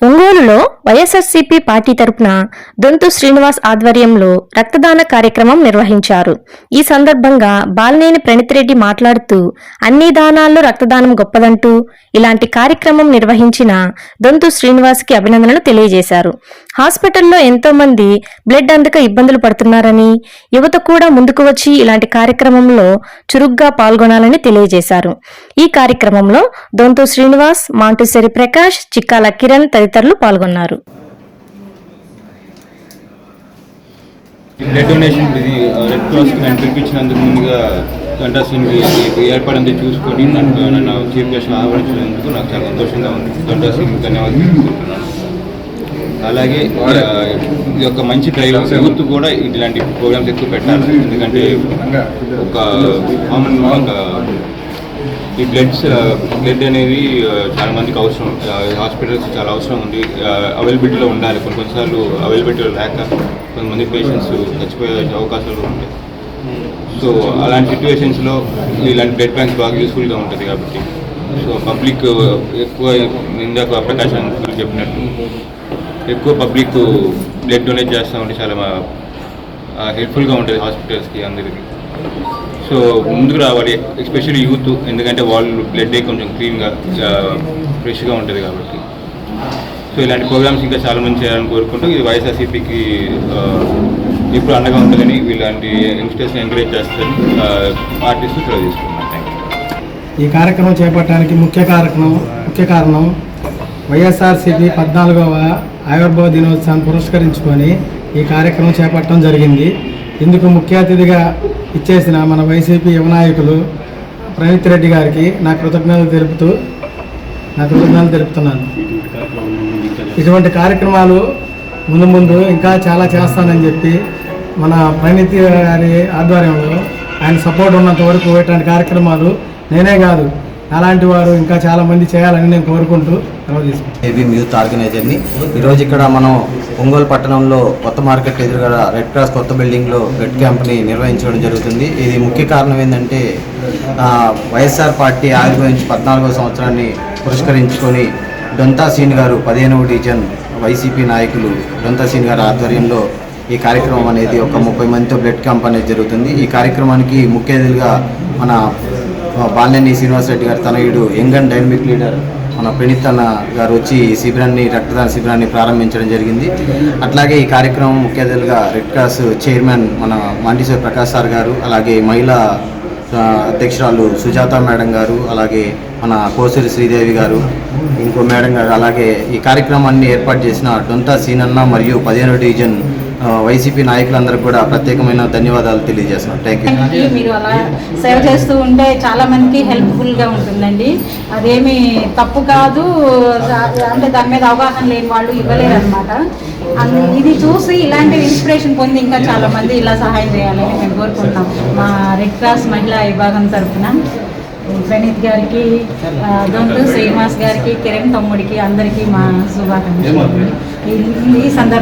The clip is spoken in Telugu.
ఒంగోలులో వైఎస్ఆర్సీపీ పార్టీ తరపున దొంతు శ్రీనివాస్ ఆధ్వర్యంలో రక్తదాన కార్యక్రమం నిర్వహించారు. ఈ సందర్భంగా బాలినేని ప్రణితిరెడ్డి మాట్లాడుతూ అన్ని దానాల్లో రక్తదానం గొప్పదంటూ ఇలాంటి కార్యక్రమం నిర్వహించిన దొంతు శ్రీనివాస్కి అభినందనలు తెలియజేశారు. హాస్పిటల్లో ఎంతో మంది బ్లడ్ అందక ఇబ్బందులు పడుతున్నారని యువత కూడా ముందుకు వచ్చి ఇలాంటి కార్యక్రమంలో చురుగ్గా పాల్గొనాలని తెలియజేశారు. ఈ కార్యక్రమంలో దొంతు శ్రీనివాస్ మాంటుసెరి ప్రకాష్ చిక్కాల కిరణ్ తదితరులు పాల్గొన్నారు. బ్లడ్ డొనేషన్ రెడ్ క్రాస్ నన్ను పిలిపించినందుకు ముందుగా గంటా సింగ్ ఏర్పడింది చూసుకొని నన్ను నన్ను చీఫ్ గెస్ట్ ఆవరించినందుకు నాకు చాలా సంతోషంగా ఉంది. గంటా ధన్యవాదాలు తెలుపుకుంటున్నాను. అలాగే ఇది ఒక మంచి డ్రైవ్ యూత్ కూడా ఇలాంటి ప్రోగ్రామ్స్ ఎక్కువ పెట్టాలి ఎందుకంటే ఒక కామన్ ఒక ఈ బ్లడ్స్ బ్లడ్ అనేది చాలా మందికి అవసరం. హాస్పిటల్స్ చాలా అవసరం ఉంది. అవైలబిలిటీలో ఉండాలి. కొన్ని కొన్నిసార్లు అవైలబిలిటీలో లేక కొంతమంది పేషెంట్స్ చచ్చిపోయే అవకాశాలు ఉంటాయి. సో అలాంటి సిచ్యువేషన్స్లో ఇలాంటి బ్లడ్ బ్యాంక్స్ బాగా యూస్ఫుల్గా ఉంటుంది కాబట్టి. సో పబ్లిక్ ఎక్కువ ఇందాక ప్రకాశ్ చెప్పినట్టు. ఎక్కువ పబ్లిక్ బ్లడ్ డొనేట్ చేస్తామంటే చాలా హెల్ప్ఫుల్గా ఉంటుంది హాస్పిటల్స్కి అందరికి. సో ముందుకు రావాలి ఎస్పెషల్లీ యూత్ ఎందుకంటే వాళ్ళు బ్లడ్ కొంచెం క్లీన్గా ఫ్రెష్గా ఉంటుంది కాబట్టి. సో ఇలాంటి ప్రోగ్రామ్స్ ఇంకా చాలా మంది చేయాలని కోరుకుంటూ ఇది వైఎస్ఆర్సీపీకి ఎప్పుడు అండగా ఉంటుందని ఇలాంటి యంగ్స్టర్స్ని ఎంకరేజ్ చేస్తారని ఆర్టిస్ట్ తెలియజేసుకున్నాను థ్యాంక్ ఈ కార్యక్రమం చేపట్టడానికి ముఖ్య కారణం ముఖ్య కారణం వైఎస్ఆర్సీపీ పద్నాలుగవ ఆవిర్భావ దినోత్సవాన్ని పురస్కరించుకొని ఈ కార్యక్రమం చేపట్టడం జరిగింది. ఇందుకు ముఖ్య అతిథిగా ఇచ్చేసిన మన వైసీపీ యువ నాయకులు ప్రణీత్ రెడ్డి గారికి నా కృతజ్ఞతలు తెలుపుతూ నా కృతజ్ఞతలు తెలుపుతున్నాను. ఇటువంటి కార్యక్రమాలు ముందు ముందు ఇంకా చాలా చేస్తానని చెప్పి మన ప్రణీత్ గారి ఆధ్వర్యంలో ఆయన సపోర్ట్ ఉన్నంత వరకు ఇటువంటి కార్యక్రమాలు నేనే కాదు అలాంటి వారు ఇంకా చాలా మంది చేయాలని నేను కోరుకుంటూ ఏబీఎం యూత్ ఆర్గనైజర్ని. ఈరోజు ఇక్కడ మనం ఒంగోలు పట్టణంలో కొత్త మార్కెట్ ఎదురుగా రెడ్ క్రాస్ కొత్త బిల్డింగ్లో రెడ్ క్యాంప్ని నిర్వహించడం జరుగుతుంది. ఇది ముఖ్య కారణం ఏంటంటే వైఎస్ఆర్ పార్టీ ఆవిర్భవించి పద్నాలుగో సంవత్సరాన్ని పురస్కరించుకొని డొంతా సీన్ గారు పదిహేనవ డివిజన్ వైసీపీ నాయకులు డొంతా సీన్ గారి ఆధ్వర్యంలో ఈ కార్యక్రమం అనేది ఒక ముప్పై మందితో బ్లడ్ క్యాంప్ అనేది జరుగుతుంది. ఈ కార్యక్రమానికి ముఖ్య అతిథులుగా మన బాలినేని శ్రీనివాసరెడ్డి గారు తనయుడు యంగ్ అండ్ డైనమిక్ లీడర్ మన ప్రణీత్ అన్న గారు వచ్చి ఈ శిబిరాన్ని రక్తదాన శిబిరాన్ని ప్రారంభించడం జరిగింది. అట్లాగే ఈ కార్యక్రమం ముఖ్య అతిథులుగా రెడ్ క్రాస్ చైర్మన్ మన మాంటిశ్వర్ ప్రకాష్ సార్ గారు అలాగే మహిళా అధ్యక్షురాలు సుజాత మేడం గారు అలాగే మన కోసూరి శ్రీదేవి గారు ఇంకో మేడం గారు అలాగే ఈ కార్యక్రమాన్ని ఏర్పాటు చేసిన డొంతా సీనన్న మరియు పదిహేను డివిజన్ వైసీపీ నాయకులందరికీ కూడా ప్రత్యేకమైన ధన్యవాదాలు తెలియజేస్తున్నాం. థ్యాంక్ యూ మీరు అలా సేవ చేస్తూ ఉంటే చాలా మందికి హెల్ప్ఫుల్గా ఉంటుందండి. అదేమి తప్పు కాదు. అంటే దాని మీద అవగాహన లేని వాళ్ళు ఇవ్వలేరు అనమాట ఇది చూసి ఇలాంటి ఇన్స్పిరేషన్ పొంది ఇంకా చాలా మంది ఇలా సహాయం చేయాలని మేము కోరుకుంటున్నాం. మా రెడ్ క్రాస్ మహిళా విభాగం తరఫున ప్రణీత్ గారికి దొంతు శ్రీనివాస్ గారికి కిరణ్ తమ్ముడికి అందరికీ మా శుభాకాంక్షలు. ఈ- ఈ సందర్భంగా